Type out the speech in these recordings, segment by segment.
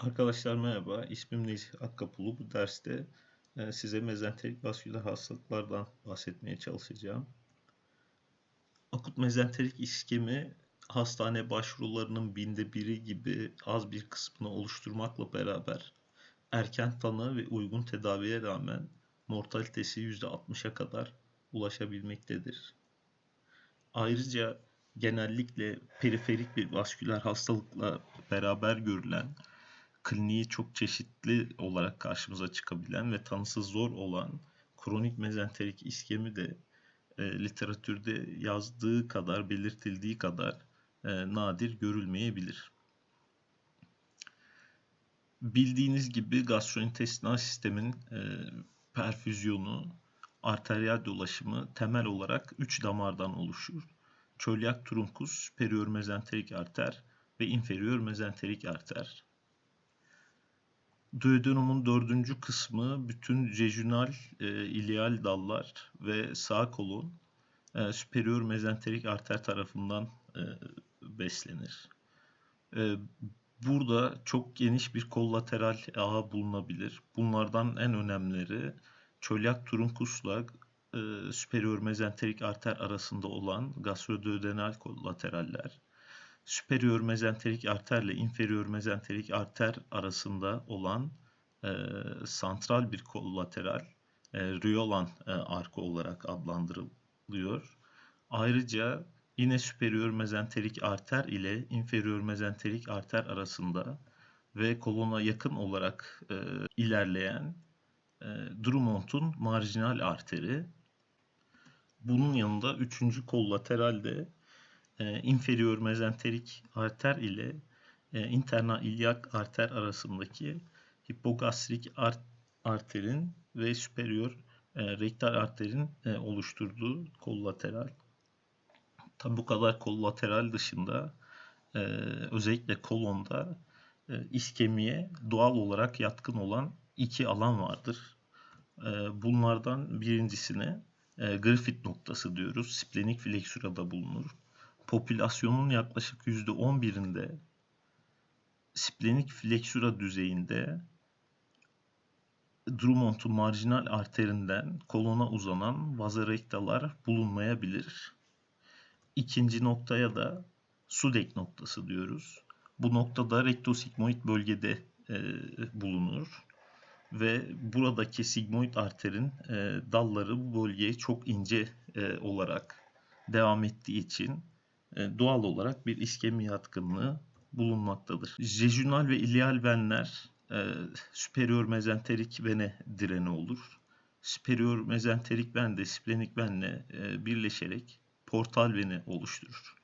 Arkadaşlar merhaba, ismim Nezih Akkapulu. Bu derste e, size mezenterik vasküler hastalıklardan bahsetmeye çalışacağım. Akut mezenterik iskemi hastane başvurularının binde biri gibi az bir kısmını oluşturmakla beraber erken tanı ve uygun tedaviye rağmen mortalitesi %60'a kadar ulaşabilmektedir. Ayrıca genellikle periferik bir vasküler hastalıkla beraber görülen kliniği çok çeşitli olarak karşımıza çıkabilen ve tanısı zor olan kronik mezenterik iskemi de e, literatürde yazdığı kadar, belirtildiği kadar e, nadir görülmeyebilir. Bildiğiniz gibi gastrointestinal sistemin e, perfüzyonu, arteriyel dolaşımı temel olarak 3 damardan oluşur. Çölyak trunkus, superior mezenterik arter ve inferior mezenterik arter. Duodenomun dördüncü kısmı bütün jejunal e, ilial dallar ve sağ kolon e, superior mezenterik arter tarafından e, beslenir. E, burada çok geniş bir kollateral ağı bulunabilir. Bunlardan en önemlileri çölyak trunkusla e, superior mezenterik arter arasında olan gastroduodenal kollateraller superior mezenterik arter ile inferior mezenterik arter arasında olan e, santral bir kollateral e, Riolan e, arkı olarak adlandırılıyor. Ayrıca yine superior mezenterik arter ile inferior mezenterik arter arasında ve kolona yakın olarak e, ilerleyen e, Drummond'un marjinal arteri. Bunun yanında üçüncü kollateral de e, inferior mezenterik arter ile e, interna ilyak arter arasındaki hipogastrik art, arterin ve superior e, rektal arterin e, oluşturduğu kollateral. Tabi bu kadar kollateral dışında özellikle kolonda e, iskemiye doğal olarak yatkın olan iki alan vardır. Bunlardan birincisine Griffith noktası diyoruz. Splenik flexurada bulunur popülasyonun yaklaşık %11'inde splenik fleksura düzeyinde Drummond'un marjinal arterinden kolona uzanan vazorektalar bulunmayabilir. İkinci noktaya da Sudek noktası diyoruz. Bu noktada rektosigmoid bölgede e, bulunur ve buradaki sigmoid arterin e, dalları bu bölgeye çok ince e, olarak devam ettiği için doğal olarak bir iskemi yatkınlığı bulunmaktadır. Jejunal ve ilial venler e, superior mezenterik vene direni olur. Superior mezenterik ven de splenik venle e, birleşerek portal veni oluşturur.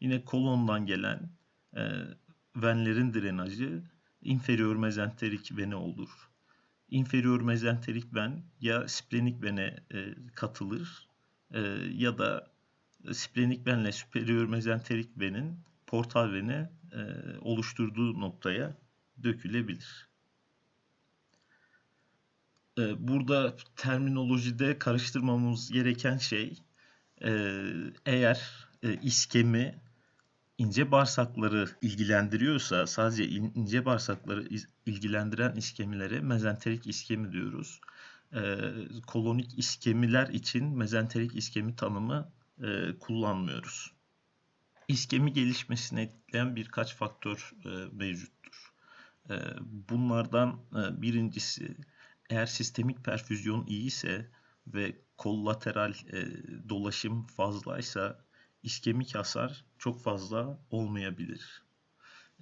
Yine kolondan gelen e, venlerin drenajı inferior mezenterik vene olur. Inferior mezenterik ven ya splenik vene e, katılır e, ya da splenik venle superior mezenterik venin portal veni e, oluşturduğu noktaya dökülebilir. E, burada terminolojide karıştırmamız gereken şey e, eğer e, iskemi ince bağırsakları ilgilendiriyorsa sadece ince bağırsakları ilgilendiren iskemilere mezenterik iskemi diyoruz. E, kolonik iskemiler için mezenterik iskemi tanımı e, kullanmıyoruz. İskemi gelişmesini etkileyen birkaç faktör e, mevcuttur. E, bunlardan e, birincisi eğer sistemik perfüzyon iyi ise ve kollateral e, dolaşım fazlaysa iskemik hasar çok fazla olmayabilir.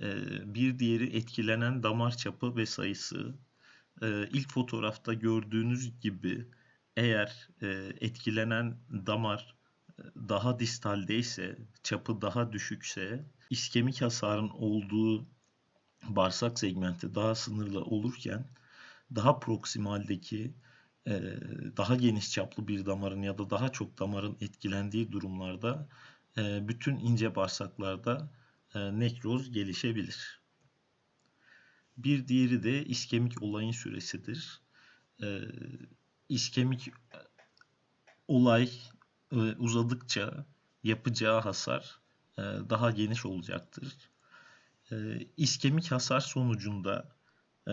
E, bir diğeri etkilenen damar çapı ve sayısı. E, ilk fotoğrafta gördüğünüz gibi eğer e, etkilenen damar daha distaldeyse, çapı daha düşükse, iskemik hasarın olduğu bağırsak segmenti daha sınırlı olurken daha proksimaldeki e, daha geniş çaplı bir damarın ya da daha çok damarın etkilendiği durumlarda e, bütün ince bağırsaklarda e, nekroz gelişebilir. Bir diğeri de iskemik olayın süresidir. İskemik olay uzadıkça yapacağı hasar e, daha geniş olacaktır. E, iskemik hasar sonucunda e,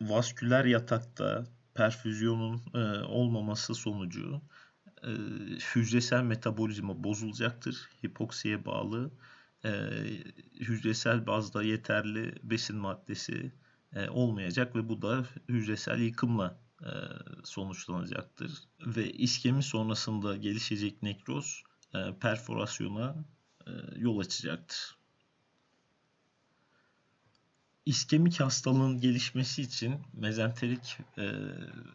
vasküler yatakta perfüzyonun e, olmaması sonucu e, hücresel metabolizma bozulacaktır. Hipoksiye bağlı e, hücresel bazda yeterli besin maddesi e, olmayacak ve bu da hücresel yıkımla e, sonuçlanacaktır. Ve iskemi sonrasında gelişecek nekroz e, perforasyona e, yol açacaktır. İskemik hastalığın gelişmesi için, mezenterik e,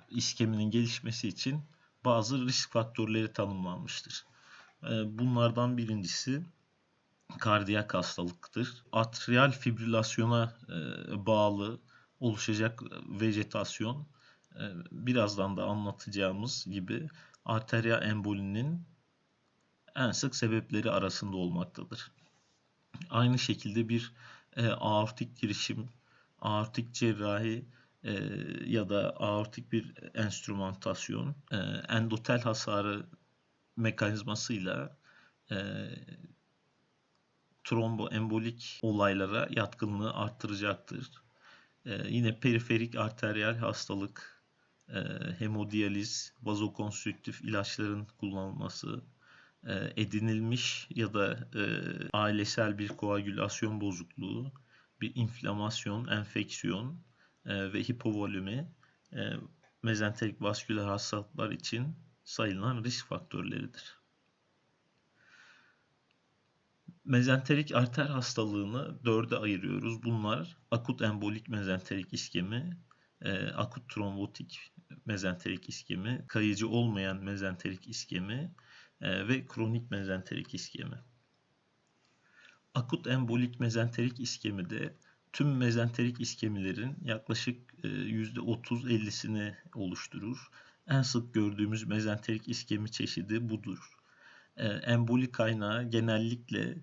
iskeminin gelişmesi için bazı risk faktörleri tanımlanmıştır. E, bunlardan birincisi kardiyak hastalıktır. Atrial fibrilasyona e, bağlı oluşacak vejetasyon e, birazdan da anlatacağımız gibi arterya embolinin en sık sebepleri arasında olmaktadır. Aynı şekilde bir e, aortik girişim, aortik cerrahi e, ya da aortik bir enstrümantasyon, e, endotel hasarı mekanizmasıyla e, tromboembolik olaylara yatkınlığı arttıracaktır. E, yine periferik arteriyel hastalık, e, hemodiyaliz, vazokonstrüktif ilaçların kullanılması, e, edinilmiş ya da e, ailesel bir koagülasyon bozukluğu, bir inflamasyon, enfeksiyon e, ve hipovolümi e, mezenterik vasküler hastalıklar için sayılan risk faktörleridir. Mezenterik arter hastalığını dörde ayırıyoruz. Bunlar akut embolik mezenterik iskemi, e, akut trombotik mezenterik iskemi, kayıcı olmayan mezenterik iskemi e, ve kronik mezenterik iskemi. Akut embolik mezenterik iskemi de tüm mezenterik iskemilerin yaklaşık %30-50'sini e, oluşturur. En sık gördüğümüz mezenterik iskemi çeşidi budur. E, emboli kaynağı genellikle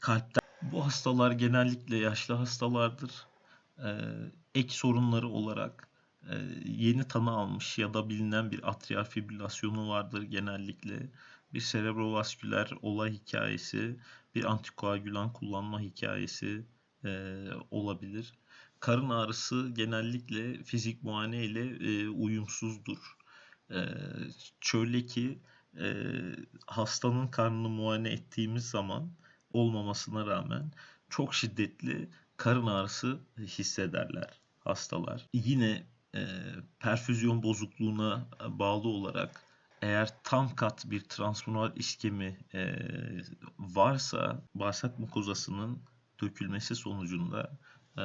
kalpten. Bu hastalar genellikle yaşlı hastalardır. Ek sorunları olarak yeni tanı almış ya da bilinen bir atrial fibrilasyonu vardır genellikle. Bir serebrovasküler olay hikayesi, bir antikoagülan kullanma hikayesi e, olabilir. Karın ağrısı genellikle fizik muayene ile e, uyumsuzdur. E, şöyle ki e, hastanın karnını muayene ettiğimiz zaman olmamasına rağmen çok şiddetli karın ağrısı hissederler hastalar. Yine e, perfüzyon bozukluğuna bağlı olarak eğer tam kat bir transmural iskemi e, varsa bağırsak mukozasının dökülmesi sonucunda e,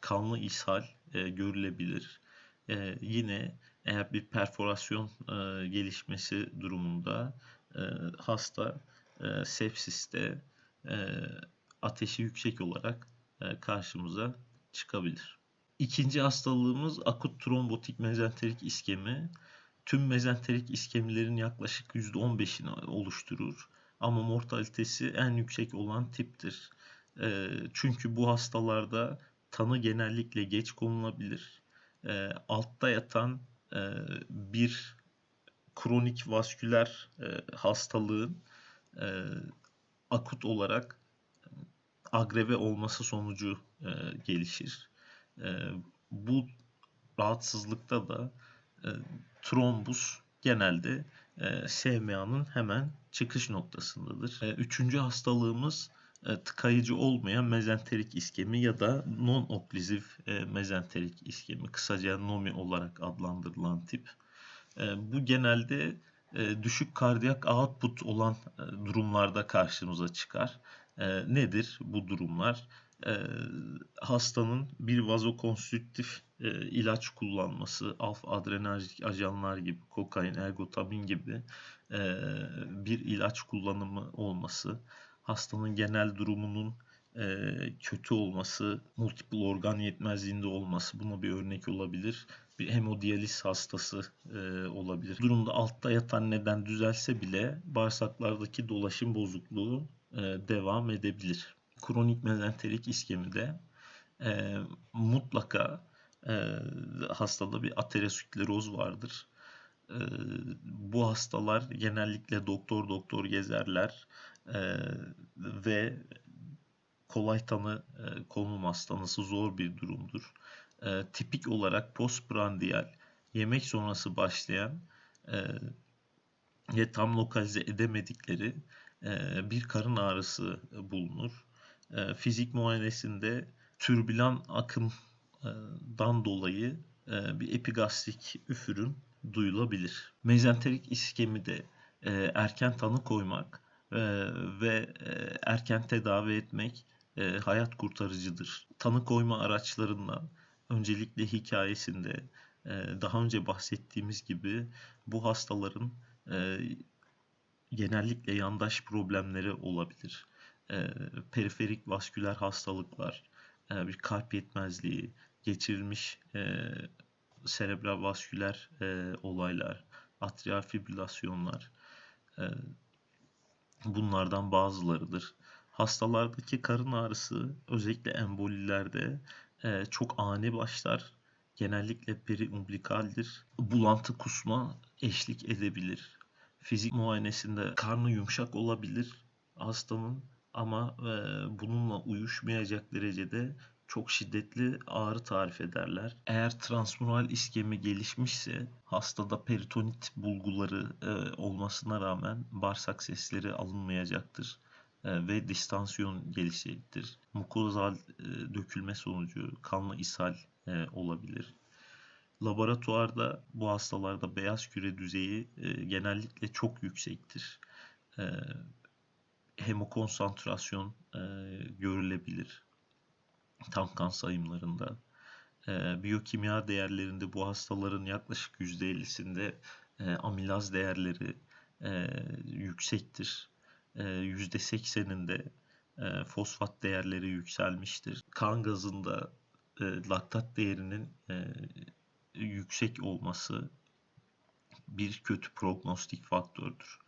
kanlı ishal e, görülebilir. E, yine eğer bir perforasyon e, gelişmesi durumunda e, hasta e, sepsiste e, ateşi yüksek olarak e, karşımıza çıkabilir. İkinci hastalığımız akut trombotik mezenterik iskemi tüm mezenterik iskemilerin yaklaşık %15'ini oluşturur. Ama mortalitesi en yüksek olan tiptir. E, çünkü bu hastalarda tanı genellikle geç konulabilir. E, altta yatan e, bir kronik vasküler e, hastalığın e, akut olarak agreve olması sonucu e, gelişir. E, bu rahatsızlıkta da e, trombus genelde e, SMA'nın hemen çıkış noktasındadır. E, üçüncü hastalığımız e, tıkayıcı olmayan mezenterik iskemi ya da non-oklizif e, mezenterik iskemi, kısaca NOMI olarak adlandırılan tip. E, bu genelde e, düşük kardiyak output olan e, durumlarda karşımıza çıkar. E, nedir bu durumlar? e, hastanın bir vazokonstrüktif e, ilaç kullanması, alfa adrenerjik ajanlar gibi, kokain, ergotamin gibi e, bir ilaç kullanımı olması, hastanın genel durumunun e, kötü olması, multiple organ yetmezliğinde olması buna bir örnek olabilir. Bir hemodiyaliz hastası e, olabilir. Bu durumda altta yatan neden düzelse bile bağırsaklardaki dolaşım bozukluğu devam edebilir kronik mezenterik iskemide e, mutlaka e, hastada bir ateroskleroz vardır. E, bu hastalar genellikle doktor doktor gezerler e, ve kolay tanı e, konulmaz. Tanısı zor bir durumdur. E, tipik olarak postprandial yemek sonrası başlayan e, ve tam lokalize edemedikleri e, bir karın ağrısı bulunur. E, fizik muayenesinde türbülan akımdan dolayı e, bir epigastrik üfürüm duyulabilir. Mezenterik iskemide e, erken tanı koymak e, ve e, erken tedavi etmek e, hayat kurtarıcıdır. Tanı koyma araçlarından öncelikle hikayesinde e, daha önce bahsettiğimiz gibi bu hastaların e, genellikle yandaş problemleri olabilir. E, periferik vasküler hastalıklar, e, bir kalp yetmezliği, geçirilmiş e, serebral vasküler e, olaylar, atrial fibrilasyonlar e, bunlardan bazılarıdır. Hastalardaki karın ağrısı özellikle embolilerde e, çok ani başlar. Genellikle periumbilikaldir. Bulantı kusma eşlik edebilir. Fizik muayenesinde karnı yumuşak olabilir hastanın ama e, bununla uyuşmayacak derecede çok şiddetli ağrı tarif ederler. Eğer transmural iskemi gelişmişse hastada peritonit bulguları e, olmasına rağmen bağırsak sesleri alınmayacaktır e, ve distansiyon gelişecektir. Mukozal e, dökülme sonucu kanlı ishal e, olabilir. Laboratuvarda bu hastalarda beyaz küre düzeyi e, genellikle çok yüksektir. E, hemokonsantrasyon e, görülebilir tam kan sayımlarında. E, biyokimya değerlerinde bu hastaların yaklaşık %50'sinde e, amilaz değerleri e, yüksektir. E, %80'inde e, fosfat değerleri yükselmiştir. Kan gazında e, laktat değerinin e, yüksek olması bir kötü prognostik faktördür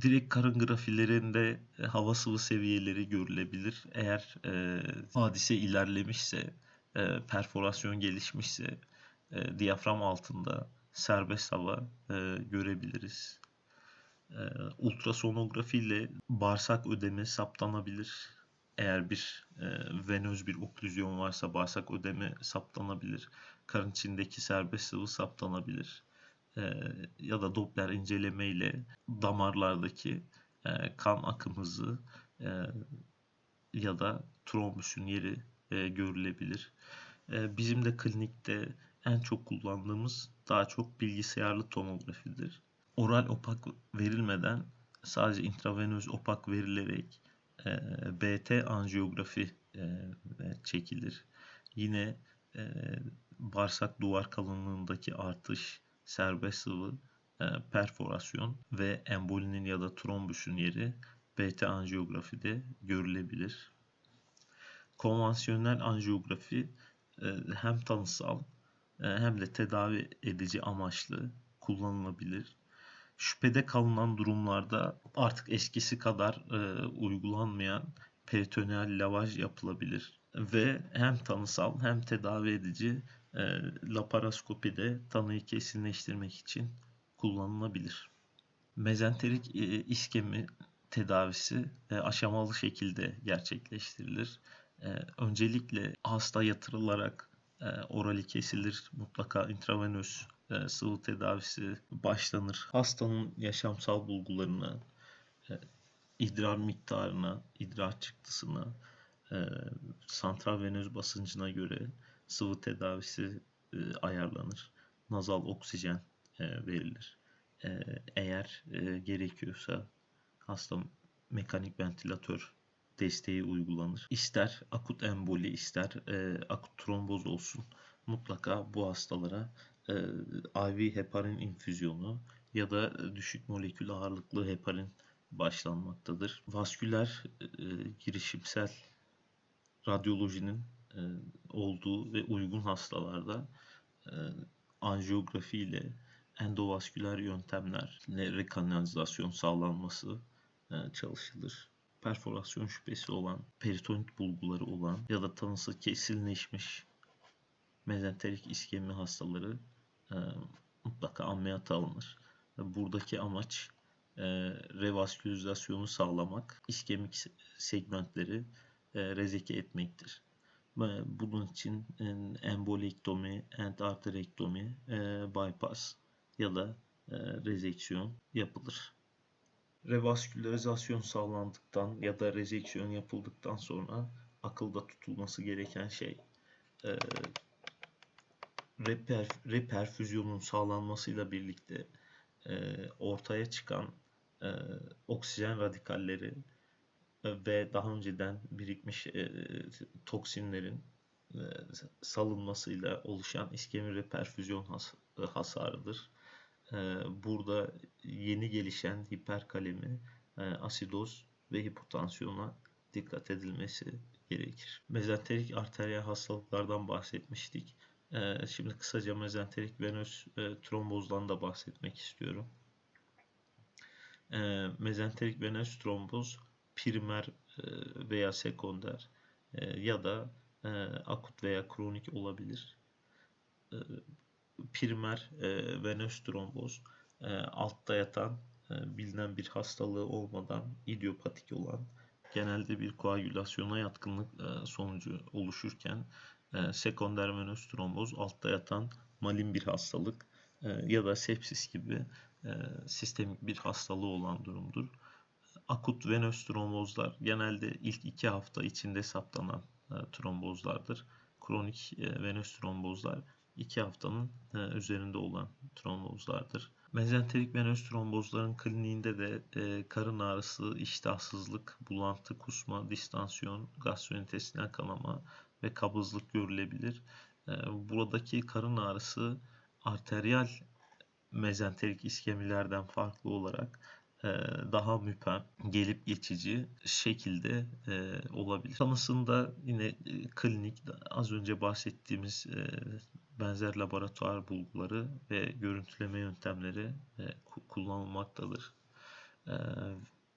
direkt karın grafilerinde hava sıvı seviyeleri görülebilir. Eğer e, hadise ilerlemişse, e, perforasyon gelişmişse e, diyafram altında serbest hava e, görebiliriz. E, ultrasonografi ile bağırsak ödemi saptanabilir. Eğer bir e, venöz bir oklüzyon varsa bağırsak ödemi saptanabilir. Karın içindeki serbest sıvı saptanabilir e, ya da Doppler inceleme ile damarlardaki e, kan akım hızı e, ya da trombüsün yeri e, görülebilir. E, bizim de klinikte en çok kullandığımız daha çok bilgisayarlı tomografidir. Oral opak verilmeden sadece intravenöz opak verilerek BT anjiyografi çekilir. Yine bağırsak duvar kalınlığındaki artış serbest sıvı, perforasyon ve embolinin ya da trombüsün yeri BT anjiyografide görülebilir. Konvansiyonel anjiyografi hem tanısal hem de tedavi edici amaçlı kullanılabilir. Şüphede kalınan durumlarda artık eskisi kadar uygulanmayan peritoneal lavaj yapılabilir ve hem tanısal hem tedavi edici e, laparoskopide tanıyı kesinleştirmek için kullanılabilir. Mezenterik e, iskemi tedavisi e, aşamalı şekilde gerçekleştirilir. E, öncelikle hasta yatırılarak e, orali kesilir. Mutlaka intravenöz e, sıvı tedavisi başlanır. Hastanın yaşamsal bulgularına, e, idrar miktarına, idrar çıktısına, e, santral venöz basıncına göre sıvı tedavisi e, ayarlanır. Nazal oksijen verilir. Eğer gerekiyorsa hasta mekanik ventilatör desteği uygulanır. İster akut emboli ister akut tromboz olsun mutlaka bu hastalara e, IV heparin infüzyonu ya da düşük molekül ağırlıklı heparin başlanmaktadır. Vasküler e, girişimsel radyolojinin e, olduğu ve uygun hastalarda e, anjiyografi ile endovasküler yöntemlerle rekanalizasyon sağlanması e, çalışılır. Perforasyon şüphesi olan, peritonit bulguları olan ya da tanısı kesinleşmiş mezenterik iskemi hastaları mutlaka ameliyata alınır. Buradaki amaç e, revaskülizasyonu sağlamak, iskemik se- segmentleri e, rezeke etmektir. Bunun için e, embolektomi, endarterektomi, e, bypass ya da e, rezeksiyon yapılır. Revaskülarizasyon sağlandıktan ya da rezeksiyon yapıldıktan sonra akılda tutulması gereken şey e, reper, reperfüzyonun sağlanmasıyla birlikte e, ortaya çıkan e, oksijen radikalleri e, ve daha önceden birikmiş e, toksinlerin e, salınmasıyla oluşan iskemi reperfüzyon has, e, hasarıdır. E, burada yeni gelişen hiperkalemi, e, asidoz ve hipotansiyona dikkat edilmesi gerekir. Mezenterik arteriyel hastalıklardan bahsetmiştik. E, şimdi kısaca mezenterik venöz e, trombozdan da bahsetmek istiyorum. E, mezenterik venöz tromboz primer e, veya sekonder e, ya da akut veya kronik olabilir. Primer venöz tromboz e, altta yatan bilinen bir hastalığı olmadan idiopatik olan genelde bir koagülasyona yatkınlık sonucu oluşurken e, sekonder venöz tromboz altta yatan malin bir hastalık e, ya da sepsis gibi e, sistemik bir hastalığı olan durumdur. Akut venöz trombozlar genelde ilk iki hafta içinde saptanan e, trombozlardır. Kronik e, venöz trombozlar iki haftanın e, üzerinde olan trombozlardır. Mezenterik venöz trombozların kliniğinde de e, karın ağrısı, iştahsızlık, bulantı, kusma, distansiyon, gastrointestinal kanama ve kabızlık görülebilir. E, buradaki karın ağrısı arteriyel mezenterik iskemilerden farklı olarak e, daha müpem, gelip geçici şekilde e, olabilir. Tanısında yine e, klinik az önce bahsettiğimiz benzer laboratuvar bulguları ve görüntüleme yöntemleri ku- kullanılmaktadır.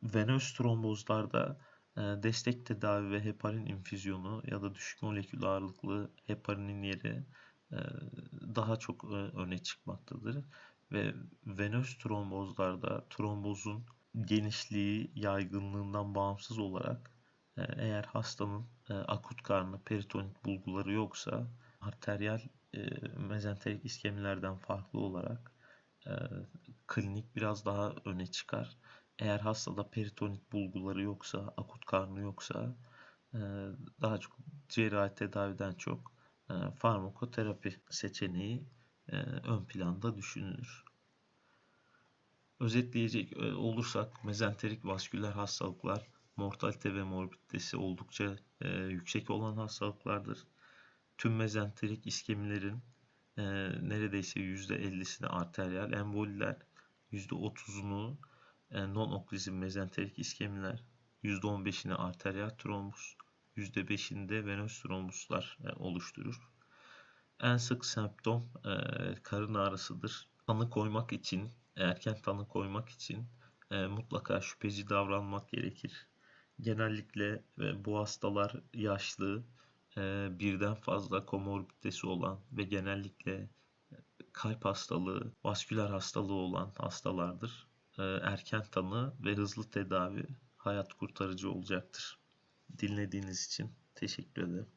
Venöz trombozlarda destek tedavi ve heparin infüzyonu ya da düşük molekül ağırlıklı heparinin yeri e, daha çok e, öne çıkmaktadır ve venöz trombozlarda trombozun genişliği yaygınlığından bağımsız olarak e, eğer hastanın akut karnı peritonit bulguları yoksa arteriyel mezenterik iskemilerden farklı olarak klinik biraz daha öne çıkar. Eğer hastada peritonit bulguları yoksa, akut karnı yoksa e, daha çok cerrahi tedaviden çok e, farmakoterapi seçeneği e, ön planda düşünülür. Özetleyecek olursak mezenterik vasküler hastalıklar mortalite ve morbiditesi oldukça yüksek olan hastalıklardır. Tüm mezenterik iskemilerin neredeyse %50'sini arteriyel emboliler, %30'unu e, non-oklüzif mezenterik iskemiler, %15'ini arteriyel trombus, %5'ini de venöz trombuslar e, oluşturur. En sık semptom e, karın ağrısıdır. Tanı koymak için, erken tanı koymak için mutlaka şüpheci davranmak gerekir. Genellikle bu hastalar yaşlı, birden fazla komorbiditesi olan ve genellikle kalp hastalığı, vasküler hastalığı olan hastalardır. E, erken tanı ve hızlı tedavi hayat kurtarıcı olacaktır. Dinlediğiniz için teşekkür ederim.